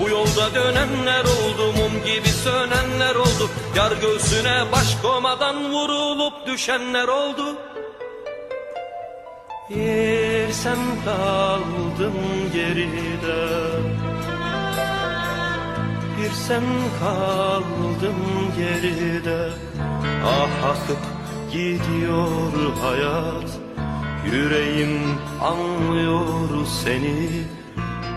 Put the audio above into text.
bu yolda dönenler oldu mum gibi sönenler oldu. Yar göğsüne baş komadan vurulup düşenler oldu. Bir sen kaldın geride. Bir sen kaldın geride. Ah akıp gidiyor hayat. Yüreğim anlıyor seni